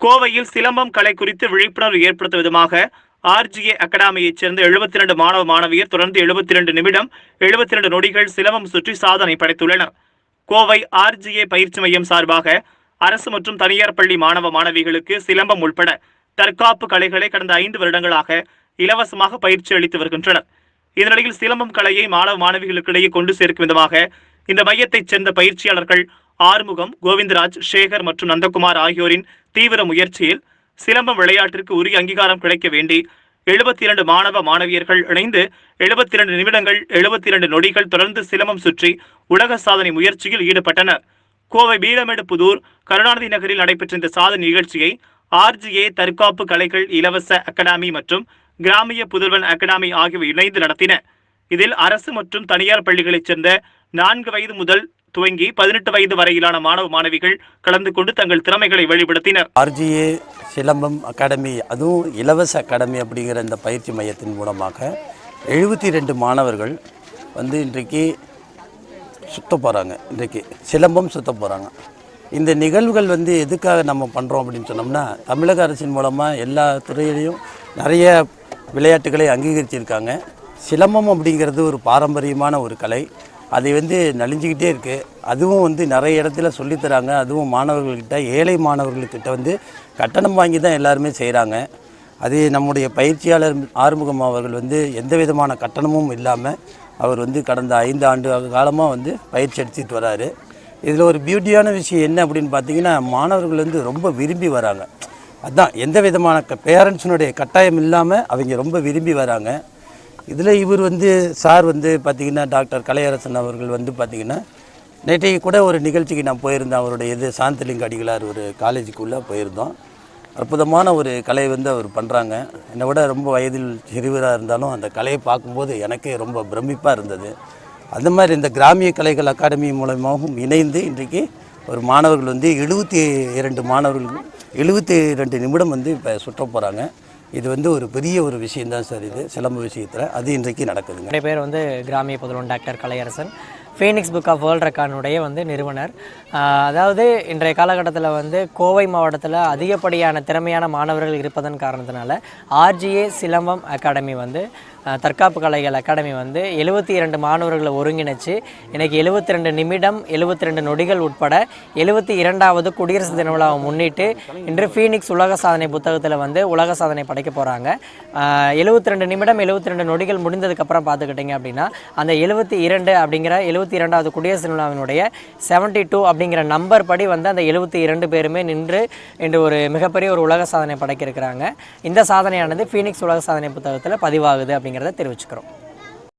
கோவையில் சிலம்பம் கலை குறித்து விழிப்புணர்வு ஏற்படுத்தும் விதமாக ஆர்ஜிஏ அகாடமியைச் சேர்ந்த 72 இரண்டு மாணவ மாணவியர் தொடர்ந்து 72 இரண்டு நிமிடம் 72 இரண்டு நொடிகள் சிலம்பம் சுற்றி சாதனை படைத்துள்ளனர். கோவை ஆர்ஜிஏ பயிற்சி மையம் சார்பாக அரசு மற்றும் தனியார் பள்ளி மாணவ மாணவிகளுக்கு சிலம்பம் உள்பட தற்காப்பு கலைகளை கடந்த ஐந்து வருடங்களாக இலவசமாக பயிற்சி அளித்து வருகின்றனர். இதனிடையில் சிலம்பம் கலையை மாணவ மாணவிகளுக்கிடையே கொண்டு சேர்க்கும் விதமாக இந்த மையத்தைச் சேர்ந்த பயிற்சியாளர்கள் ஆறுமுகம் கோவிந்தராஜ் சேகர் மற்றும் நந்தகுமார் ஆகியோரின் தீவிர முயற்சியில் சிலம்பம் விளையாட்டிற்கு உரிய அங்கீகாரம் கிடைக்க வேண்டி 72 இரண்டு மாணவ மாணவியர்கள் இணைந்து 72 இரண்டு நிமிடங்கள் 72 இரண்டு நொடிகள் தொடர்ந்து சிலம்பம் சுற்றி உலக சாதனை முயற்சியில் ஈடுபட்டனர். கோவை பீலமேடு புதூர் கருணாநிதி நகரில் நடைபெற்ற இந்த சாதனை நிகழ்ச்சியை ஆர்ஜிஏ தற்காப்பு கலைகள் இலவச அகாடமி மற்றும் கிராமிய புதல்வன் அகாடமி ஆகியவை இணைந்து நடத்தின. இதில் அரசு மற்றும் தனியார் பள்ளிகளைச் சேர்ந்த நான்கு வயது முதல் துவங்கி பதினெட்டு வயது வரையிலான மாணவ மாணவிகள் கலந்து கொண்டு தங்கள் திறமைகளை வெளிப்படுத்தினர். ஆர்ஜிஏ சிலம்பம் அகாடமி அதுவும் இலவச அகாடமி அப்படிங்கிற இந்த பயிற்சி மையத்தின் மூலமாக எழுபத்தி ரெண்டு மாணவர்கள் வந்து இன்றைக்கு சுத்த போகிறாங்க இன்றைக்கு சிலம்பம் சுத்த போகிறாங்க இந்த நிகழ்வுகள் வந்து எதுக்காக நம்ம பண்ணுறோம் அப்படின்னு சொன்னோம்னா தமிழக அரசின் மூலமாக எல்லா துறையிலையும் நிறைய விளையாட்டுகளை அங்கீகரிச்சிருக்காங்க. சிலம்பம் அப்படிங்கிறது ஒரு பாரம்பரியமான ஒரு கலை. அது வந்து நலிஞ்சிக்கிட்டே இருக்குது அதுவும் வந்து நிறைய இடத்துல சொல்லித்தராங்க அதுவும் மாணவர்கள்கிட்ட ஏழை மாணவர்கள்கிட்ட வந்து கட்டணம் வாங்கி தான் எல்லாருமே செய்கிறாங்க அது நம்முடைய பயிற்சியாளர் ஆறுமுகம் அவர்கள் வந்து எந்த விதமான கட்டணமும் இல்லாமல் அவர் வந்து கடந்த ஐந்து ஆண்டு காலமாக வந்து பயிற்சி அடிச்சிட்டு வராரு. இதில் ஒரு பியூட்டியான விஷயம் என்ன அப்படின்னு பார்த்தீங்கன்னா மாணவர்கள் வந்து ரொம்ப விரும்பி வராங்க. அதுதான் எந்த விதமான பேரண்ட்ஸினுடைய கட்டாயம் இல்லாமல் அவங்க ரொம்ப விரும்பி வராங்க. இதில் இவர் வந்து சார் வந்து பார்த்திங்கன்னா டாக்டர் கலையரசன் அவர்கள் வந்து பார்த்திங்கன்னா நேற்றைக்கு கூட ஒரு நிகழ்ச்சிக்கு நான் போயிருந்தேன். அவருடைய இது சாந்தலிங்க அடிகளார் ஒரு காலேஜுக்குள்ளே போயிருந்தோம். அற்புதமான ஒரு கலை வந்து அவர் பண்ணுறாங்க என்னை விட ரொம்ப வயதில் சிறுவராக இருந்தாலும் அந்த கலையை பார்க்கும்போது எனக்கே ரொம்ப பிரமிப்பாக இருந்தது. அந்த மாதிரி இந்த கிராமிய கலைகள் அகாடமி மூலமாகவும் இணைந்து இன்றைக்கு ஒரு மாணவர்கள் வந்து எழுபத்தி இரண்டு மாணவர்கள் எழுபத்தி ரெண்டு நிமிடம் வந்து இப்போ சுற்ற போகிறாங்க. இது வந்து ஒரு பெரிய ஒரு விஷயம்தான் சார் இது சிலம்பு விஷயத்தில். அது இன்றைக்கு நடக்குதுங்க. என்னுடைய பேர் வந்து கிராமிய புதல்வன் doctor Kalaiyarasan Phoenix book of world ரெக்கார்டுடைய வந்து நிறுவனர். அதாவது இன்றைய காலகட்டத்தில் வந்து கோவை மாவட்டத்தில் அதிகப்படியான திறமையான மாணவர்கள் இருப்பதன் காரணத்தினால ஆர்ஜிஏ சிலம்பம் அகாடமி வந்து தற்காப்பு கலைகள் அகாடமி வந்து எழுபத்தி இரண்டு மாணவர்களை ஒருங்கிணைச்சு. இன்றைக்கி எழுபத்தி ரெண்டு நிமிடம் எழுபத்தி ரெண்டு நொடிகள் உட்பட எழுபத்தி இரண்டாவது குடியரசு தின விழாவை முன்னிட்டு இன்று ஃபீனிக்ஸ் உலக சாதனை புத்தகத்தில் வந்து உலக சாதனை படைக்க போகிறாங்க எழுபத்தி ரெண்டு நிமிடம் எழுபத்தி ரெண்டு நொடிகள் முடிந்ததுக்கப்புறம் பார்த்துக்கிட்டிங்க அப்படின்னா அந்த எழுபத்தி இரண்டு அப்படிங்கிற எழுபத்தி இரண்டாவது குடியரசு தின விழாவினுடைய செவன்ட்டி டூ அப்படிங்கிற நம்பர் படி வந்து அந்த எழுபத்தி இரண்டு பேருமே நின்று இன்று ஒரு மிகப்பெரிய ஒரு உலக சாதனை படைக்க இருக்கிறாங்க. இந்த சாதனையானது ஃபீனிக்ஸ் உலக சாதனை புத்தகத்தில் பதிவாகுது அப்படின்னு அப்படிங்கிறத தெரிவிச்சுக்கிறோம்.